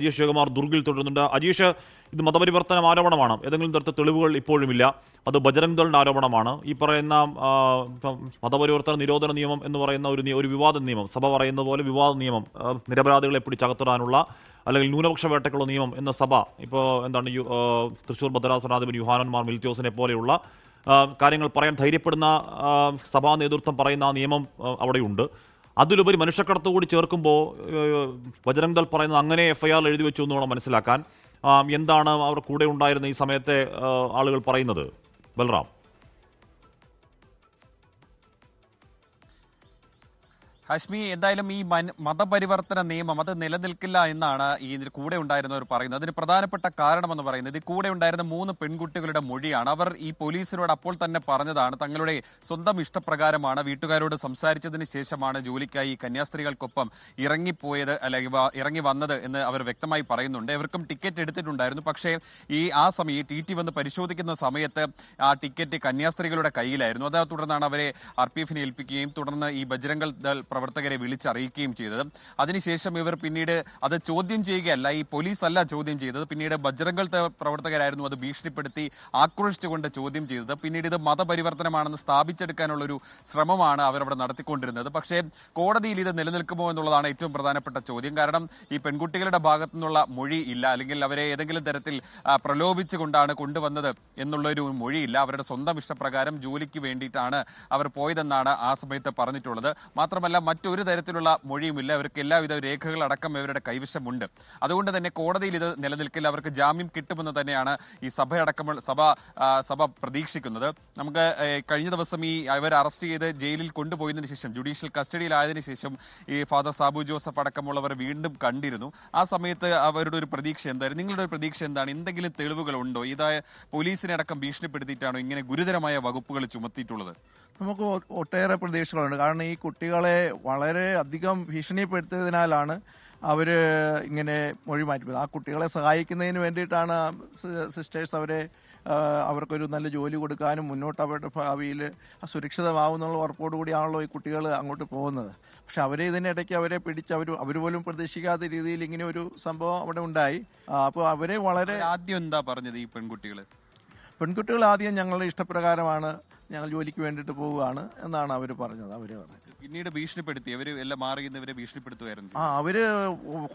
അജീഷ് ശിവകുമാർ ദുർഗിൽ തുടരുന്നുണ്ട്. അജീഷ് ഇത് മതപരിവർത്തനം ആരോപണമാണ്. ഏതെങ്കിലും തരത്തിൽ തെളിവുകൾ ഇപ്പോഴുമില്ല. അത് ബജരംഗ് ദളിന്റെ ആരോപണമാണ്. ഈ പറയുന്ന മതപരിവർത്തന നിരോധന നിയമം എന്ന് പറയുന്ന ഒരു ഒരു വിവാദ നിയമം സഭ പറയുന്ന പോലെ വിവാദ നിയമം നിരപരാധികളെ പിടിച്ചകത്തിടാനുള്ള അല്ലെങ്കിൽ ന്യൂനപക്ഷ വേട്ടക്കുള്ള നിയമം എന്ന സഭ ഇപ്പോൾ എന്താണ് യു- തൃശൂർ ഭദ്രാസനാധിപൻ യുഹാനന്മാർ മിൽത്യോസിനെ പോലെയുള്ള കാര്യങ്ങൾ പറയാൻ ധൈര്യപ്പെടുന്ന സഭാ നേതൃത്വം പറയുന്ന ആ നിയമം അവിടെയുണ്ട്. അതിലുപരി മനുഷ്യക്കടത്ത് കൂടി ചേർക്കുമ്പോൾ ബജരംഗ് ദൾ പറയുന്നത് അങ്ങനെ എഫ് ഐ ആർ എഴുതി വെച്ചു എന്ന് വേണം മനസ്സിലാക്കാൻ. എന്താണ് അവർ കൂടെ ഉണ്ടായിരുന്ന ഈ സമയത്തെ ആളുകൾ പറയുന്നത്? ബൽറാം. ഹാഷ്മി എന്തായാലും ഈ മതപരിവർത്തന നിയമം അത് നിലനിൽക്കില്ല എന്നാണ് ഈ ഇതിന് കൂടെ ഉണ്ടായിരുന്നവർ പറയുന്നത്. അതിന് പ്രധാനപ്പെട്ട കാരണമെന്ന് പറയുന്നത് ഈ കൂടെ ഉണ്ടായിരുന്ന മൂന്ന് പെൺകുട്ടികളുടെ മൊഴിയാണ്. അവർ ഈ പോലീസിനോട് അപ്പോൾ തന്നെ പറഞ്ഞതാണ് തങ്ങളുടെ സ്വന്തം ഇഷ്ടപ്രകാരമാണ് വീട്ടുകാരോട് സംസാരിച്ചതിന് ശേഷമാണ് ജോലിക്കായി കന്യാസ്ത്രീകൾക്കൊപ്പം ഇറങ്ങിപ്പോയത് അല്ലെങ്കിൽ ഇറങ്ങി വന്നത് എന്ന് അവർ വ്യക്തമായി പറയുന്നുണ്ട്. ഇവർക്കും ടിക്കറ്റ് എടുത്തിട്ടുണ്ടായിരുന്നു. പക്ഷേ ഈ ആ സമയം ടി ടി വന്ന് പരിശോധിക്കുന്ന സമയത്ത് ആ ടിക്കറ്റ് കന്യാസ്ത്രീകളുടെ കയ്യിലായിരുന്നു. അതേ തുടർന്നാണ് അവരെ ആർ പി എഫിനെ ഏൽപ്പിക്കുകയും തുടർന്ന് ഈ ബജരംഗൾ ദൾ പ്രവർത്തകരെ വിളിച്ചറിയിക്കുകയും ചെയ്തത്. അതിനുശേഷം ഇവർ പിന്നീട് അത് ചോദ്യം ചെയ്യുകയല്ല ഈ പോലീസ് അല്ല ചോദ്യം ചെയ്തത്. പിന്നീട് ബജ്രംഗൾ പ്രവർത്തകരായിരുന്നു അത് ഭീഷണിപ്പെടുത്തി ആക്രോശിച്ചുകൊണ്ട് ചോദ്യം ചെയ്തത്. പിന്നീട് ഇത് മതപരിവർത്തനമാണെന്ന് സ്ഥാപിച്ചെടുക്കാനുള്ള ഒരു ശ്രമമാണ് അവരവിടെ നടത്തിക്കൊണ്ടിരുന്നത്. പക്ഷേ കോടതിയിൽ ഇത് നിലനിൽക്കുമോ എന്നുള്ളതാണ് ഏറ്റവും പ്രധാനപ്പെട്ട ചോദ്യം. കാരണം ഈ പെൺകുട്ടികളുടെ ഭാഗത്തു നിന്നുള്ള മൊഴി ഇല്ല. അല്ലെങ്കിൽ അവരെ ഏതെങ്കിലും തരത്തിൽ പ്രലോഭിച്ചുകൊണ്ടാണ് കൊണ്ടുവന്നത് എന്നുള്ളൊരു മൊഴിയില്ല. അവരുടെ സ്വന്തം ഇഷ്ടപ്രകാരം ജോലിക്ക് വേണ്ടിയിട്ടാണ് അവർ പോയതെന്നാണ് ആ സമയത്ത് പറഞ്ഞിട്ടുള്ളത്. മാത്രമല്ല മറ്റൊരു തരത്തിലുള്ള മൊഴിയുമില്ല. അവർക്ക് എല്ലാവിധ രേഖകളടക്കം ഇവരുടെ കൈവശമുണ്ട്. അതുകൊണ്ട് തന്നെ കോടതിയിൽ ഇത് നിലനിൽക്കില്ല. അവർക്ക് ജാമ്യം കിട്ടുമെന്ന് തന്നെയാണ് ഈ സഭയടക്കമുള്ള സഭ സഭ പ്രതീക്ഷിക്കുന്നത്. നമുക്ക് കഴിഞ്ഞ ദിവസം ഈ അവർ അറസ്റ്റ് ചെയ്ത് ജയിലിൽ കൊണ്ടുപോയതിനു ശേഷം ജുഡീഷ്യൽ കസ്റ്റഡിയിലായതിനു ശേഷം ഈ ഫാദർ സാബു ജോസഫ് അടക്കമുള്ളവർ വീണ്ടും കണ്ടിരുന്നു. ആ സമയത്ത് അവരുടെ ഒരു പ്രതീക്ഷ എന്തായിരുന്നു? നിങ്ങളുടെ ഒരു പ്രതീക്ഷ എന്താണ്? എന്തെങ്കിലും തെളിവുകൾ ഉണ്ടോ ഇതായ പോലീസിനെ അടക്കം ഭീഷണിപ്പെടുത്തിയിട്ടാണോ ഇങ്ങനെ ഗുരുതരമായ വകുപ്പുകൾ ചുമത്തിയിട്ടുള്ളത്? നമുക്ക് ഒട്ടേറെ പ്രതീക്ഷകളുണ്ട്. കാരണം ഈ കുട്ടികളെ വളരെ അധികം ഭീഷണിപ്പെടുത്തിയതിനാലാണ് അവർ ഇങ്ങനെ മൊഴി മാറ്റി ആ കുട്ടികളെ സഹായിക്കുന്നതിന് വേണ്ടിയിട്ടാണ് സിസ്റ്റേഴ്സ് അവരെ അവർക്കൊരു നല്ല ജോലി കൊടുക്കാനും മുന്നോട്ട് അവരുടെ ഭാവിയിൽ സുരക്ഷിതമാവുന്നുള്ള ഉറപ്പോടുകൂടിയാണല്ലോ ഈ കുട്ടികൾ അങ്ങോട്ട് പോകുന്നത്. പക്ഷെ അവരെ ഇതിനിടയ്ക്ക് അവരെ പിടിച്ച് അവർ അവർ പോലും പ്രതീക്ഷിക്കാത്ത രീതിയിൽ ഇങ്ങനെ ഒരു സംഭവം അവിടെ ഉണ്ടായി. അപ്പോൾ അവരെ വളരെ ആദ്യം എന്താ പറഞ്ഞത് ഈ പെൺകുട്ടികൾ പെൺകുട്ടികൾ ആദ്യം ഞങ്ങളുടെ ഇഷ്ടപ്രകാരമാണ് ഞങ്ങൾ ജോലിക്ക് വേണ്ടിയിട്ട് പോവുകയാണ് എന്നാണ് അവർ പറഞ്ഞത് അവർ പറഞ്ഞത്. പിന്നീട് ഭീഷണിപ്പെടുത്തി അവർ എല്ലാം മാറി ഇവരെ ഭീഷണിപ്പെടുത്തുമായിരുന്നു ആ അവർ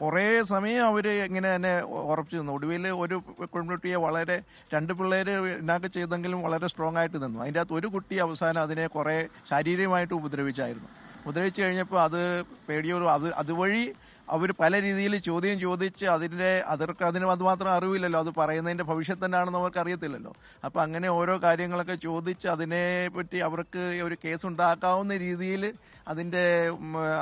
കുറേ സമയം അവർ ഇങ്ങനെ തന്നെ ഉറപ്പിച്ചു നിന്നു. ഒടുവിൽ ഒരു പെൺകുട്ടിയെ വളരെ രണ്ട് പിള്ളേർ ഉണ്ടാക്കി ചെയ്തെങ്കിലും വളരെ സ്ട്രോങ് ആയിട്ട് നിന്നു. അതിന്റെ അകത്ത് ഒരു കുട്ടി അവസാനം അതിനെ കുറേ ശാരീരികമായിട്ട് ഉപദ്രവിച്ചായിരുന്നു. ഉപദ്രവിച്ചു കഴിഞ്ഞപ്പോൾ അത് പേടിയൊരു അത് അതുവഴി അവർ പല രീതിയിൽ ചോദ്യം ചോദിച്ച് അതിന്റെ അതിർക്ക് അതിന് അതുമാത്രം അറിവില്ലല്ലോ. അത് പറയുന്നതിന്റെ ഭവിഷ്യത്ത് തന്നെയാണെന്ന് അവർക്ക് അറിയത്തില്ലല്ലോ. അപ്പം അങ്ങനെ ഓരോ കാര്യങ്ങളൊക്കെ ചോദിച്ച് അതിനെപ്പറ്റി അവർക്ക് ഒരു കേസ് ഉണ്ടാക്കാവുന്ന രീതിയിൽ അതിന്റെ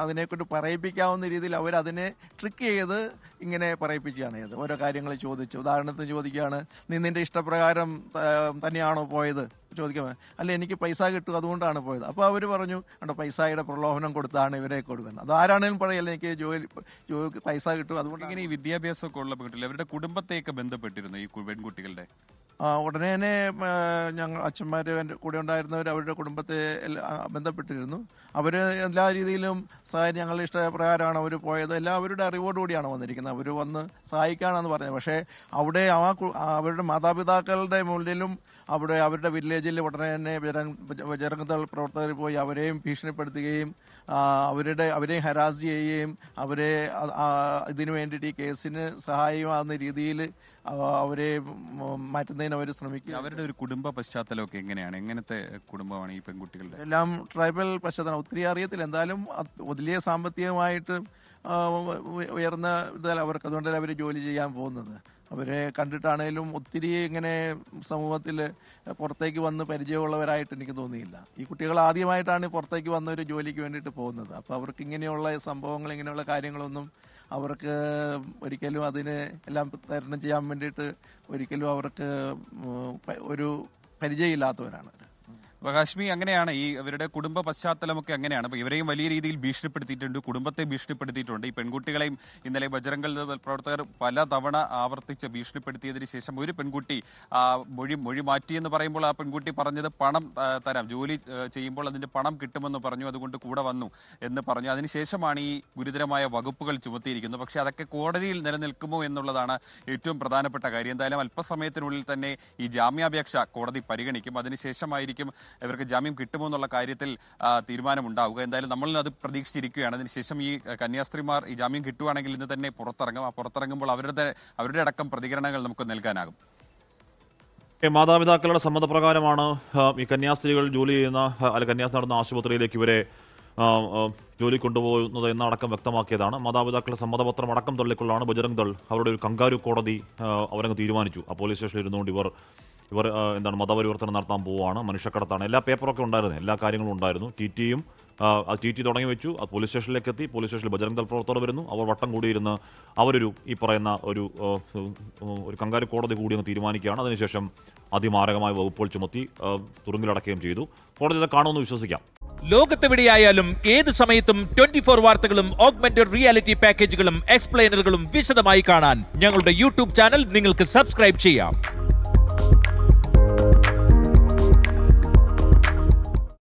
അതിനെക്കൊണ്ട് പറയിപ്പിക്കാവുന്ന രീതിയിൽ അവർ അതിനെ ട്രിക്ക് ചെയ്ത് ഇങ്ങനെ പറയിപ്പിക്കുകയാണ് ചെയ്തത്. ഓരോ കാര്യങ്ങൾ ചോദിച്ചു. ഉദാഹരണത്തിന് ചോദിക്കുകയാണ് നിന്നിന്റെ ഇഷ്ടപ്രകാരം തന്നെയാണോ പോയത്? ചോദിക്കാൻ അല്ല എനിക്ക് പൈസ കിട്ടും അതുകൊണ്ടാണ് പോയത്. അപ്പോൾ അവർ പറഞ്ഞു കണ്ടോ പൈസയുടെ പ്രലോഭനം കൊടുത്താണ് ഇവരെ കൊടുക്കുന്നത്. അത് ആരാണെങ്കിലും പറയല്ല എനിക്ക് ജോലി ജോലിക്ക് പൈസ കിട്ടും അതുകൊണ്ട് ഇങ്ങനെ ഈ വിദ്യാഭ്യാസമൊക്കെ ഉള്ള പെൺകുട്ടികൾ അവരുടെ കുടുംബത്തെയൊക്കെ ബന്ധപ്പെട്ടിരുന്നു ഈ പെൺകുട്ടികളുടെ? ആ, ഉടനെ തന്നെ ഞങ്ങൾ അച്ഛന്മാർ എന്റെ കൂടെ ഉണ്ടായിരുന്നവർ അവരുടെ കുടുംബത്തെ ബന്ധപ്പെട്ടിരുന്നു. അവർ എല്ലാ രീതിയിലും സഹായം ഞങ്ങളുടെ ഇഷ്ടപ്രകാരമാണ് അവർ പോയത്. എല്ലാം അവരുടെ അറിവോടുകൂടിയാണ് വന്നിരിക്കുന്നത്. അവർ വന്ന് സഹായിക്കാനാണെന്ന് പറഞ്ഞത്. പക്ഷേ അവിടെ ആ ആ അവരുടെ മാതാപിതാക്കളുടെ മുന്നിലും അവിടെ അവരുടെ വില്ലേജിൽ ഉടനെ തന്നെ ബജറംഗദൾ പ്രവർത്തകർ പോയി അവരെയും ഭീഷണിപ്പെടുത്തുകയും അവരുടെ അവരെ ഹരാസ് ചെയ്യുകയും അവരെ ഇതിനു വേണ്ടിയിട്ട് ഈ കേസിന് സഹായമാകുന്ന രീതിയിൽ അവരെ മാറ്റുന്നതിന് അവർ ശ്രമിക്കുക അവരുടെ ഒരു കുടുംബ പശ്ചാത്തലമൊക്കെ എങ്ങനെയാണ്? എങ്ങനത്തെ കുടുംബമാണ് ഈ പെൺകുട്ടികളുടെ? എല്ലാം ട്രൈബൽ പശ്ചാത്തലം. ഒത്തിരി അറിയത്തില്ല. എന്തായാലും വലിയ സാമ്പത്തികമായിട്ട് ഉയർന്ന ഇതല്ല. അവർക്ക് അതുകൊണ്ടല്ല അവർ ജോലി ചെയ്യാൻ പോകുന്നത്. അവരെ കണ്ടിട്ടാണേലും ഒത്തിരി ഇങ്ങനെ സമൂഹത്തിൽ പുറത്തേക്ക് വന്ന് പരിചയമുള്ളവരായിട്ട് എനിക്ക് തോന്നിയില്ല. ഈ കുട്ടികൾ ആദ്യമായിട്ടാണ് പുറത്തേക്ക് വന്ന ഒരു ജോലിക്ക് വേണ്ടിയിട്ട് പോകുന്നത്. അപ്പോൾ അവർക്ക് ഇങ്ങനെയുള്ള സംഭവങ്ങൾ ഇങ്ങനെയുള്ള കാര്യങ്ങളൊന്നും അവർക്ക് ഒരിക്കലും അതിന് എല്ലാം തരണം ചെയ്യാൻ വേണ്ടിയിട്ട് ഒരിക്കലും അവർക്ക് ഒരു പരിചയമില്ലാത്തവരാണ്. ഹാഷ്മി അങ്ങനെയാണ്. ഈ ഇവരുടെ കുടുംബ പശ്ചാത്തലമൊക്കെ അങ്ങനെയാണ്. അപ്പൊ ഇവരെയും വലിയ രീതിയിൽ ഭീഷണിപ്പെടുത്തിയിട്ടുണ്ട്. കുടുംബത്തെ ഭീഷണിപ്പെടുത്തിയിട്ടുണ്ട്. ഈ പെൺകുട്ടികളെയും ഇന്നലെ ബജറംഗൽ പ്രവർത്തകർ പല തവണ ആവർത്തിച്ച് ഭീഷണിപ്പെടുത്തിയതിനു ശേഷം ഒരു പെൺകുട്ടി മൊഴി മൊഴി മാറ്റി എന്ന് പറയുമ്പോൾ ആ പെൺകുട്ടി പറഞ്ഞത് പണം തരാം. ജോലി ചെയ്യുമ്പോൾ അതിന്റെ പണം കിട്ടുമെന്ന് പറഞ്ഞു. അതുകൊണ്ട് കൂടെ വന്നു എന്ന് പറഞ്ഞു. അതിനുശേഷമാണ് ഈ ഗുരുതരമായ വകുപ്പുകൾ ചുമത്തിയിരിക്കുന്നത്. പക്ഷെ അതൊക്കെ കോടതിയിൽ നിലനിൽക്കുമോ എന്നുള്ളതാണ് ഏറ്റവും പ്രധാനപ്പെട്ട കാര്യം. എന്തായാലും അല്പസമയത്തിനുള്ളിൽ തന്നെ ഈ ജാമ്യാപേക്ഷ കോടതി പരിഗണിക്കും. അതിനുശേഷമായിരിക്കും ഇവർക്ക് ജാമ്യം കിട്ടുമോ എന്നുള്ള കാര്യത്തിൽ തീരുമാനമുണ്ടാവുക. എന്തായാലും നമ്മൾ അത് പ്രതീക്ഷിച്ചിരിക്കുകയാണ്. അതിനുശേഷം ഈ കന്യാസ്ത്രീമാർ ഈ ജാമ്യം കിട്ടുവാണെങ്കിൽ ഇന്ന് തന്നെ പുറത്തിറങ്ങും. ആ പുറത്തിറങ്ങുമ്പോൾ അവരുടെ അവരുടെ അടക്കം പ്രതികരണങ്ങൾ നമുക്ക് നൽകാനാകും. മാതാപിതാക്കളുടെ സമ്മതപ്രകാരമാണ് ഈ കന്യാസ്ത്രീകൾ ജോലി ചെയ്യുന്ന അല്ല കന്യാസ്ത്രീ നടന്ന ആശുപത്രിയിലേക്ക് ഇവരെ ജോലി കൊണ്ടുപോകുന്നത് എന്നടക്കം വ്യക്തമാക്കിയതാണ്. മാതാപിതാക്കളുടെ സമ്മതപത്രം അടക്കം തള്ളിക്കൊള്ളാണ് ബജരംഗ് ദൾ അവരുടെ ഒരു കങ്കാരു കോടതി അവരങ്ങ് തീരുമാനിച്ചു. ആ പോലീസ് സ്റ്റേഷനിൽ ഇരുന്നുകൊണ്ട് ഇവർ ഇവർ എന്താണ് മതപരിവർത്തനം നടത്താൻ പോവുകയാണ് മനുഷ്യക്കടത്താണ്. എല്ലാ പേപ്പറൊക്കെ ഉണ്ടായിരുന്നു. എല്ലാ കാര്യങ്ങളും ഉണ്ടായിരുന്നു. ടി ടിയും ടി ടി തുടങ്ങി വെച്ചു. അത് പോലീസ് സ്റ്റേഷനിലേക്ക് എത്തി. പോലീസ് സ്റ്റേഷനിൽ ബജരംഗ് ദൾ പ്രവർത്തകർ വരുന്നു. അവർ വട്ടം കൂടിയിരുന്ന് അവരൊരു ഈ പറയുന്ന ഒരു ഒരു കങ്കാരു കോടതി കൂടി അങ്ങ് തീരുമാനിക്കുകയാണ്. അതിനുശേഷം അതിമാരകമായ വകുപ്പുകൾ ചുമത്തി തുറുങ്കിലടക്കുകയും ചെയ്തു. കോടതി ഇത് കാണുമെന്ന് വിശ്വസിക്കാം. ലോകത്തെവിടെയായാലും ഏത് സമയത്തും ട്വന്റി ഫോർ വാർത്തകളും ഓഗ്മെന്റഡ് റിയാലിറ്റി പാക്കേജുകളും എക്സ്പ്ലെയിനറുകളും വിശദമായി കാണാൻ ഞങ്ങളുടെ യൂട്യൂബ് ചാനൽ നിങ്ങൾക്ക് സബ്സ്ക്രൈബ് ചെയ്യാം.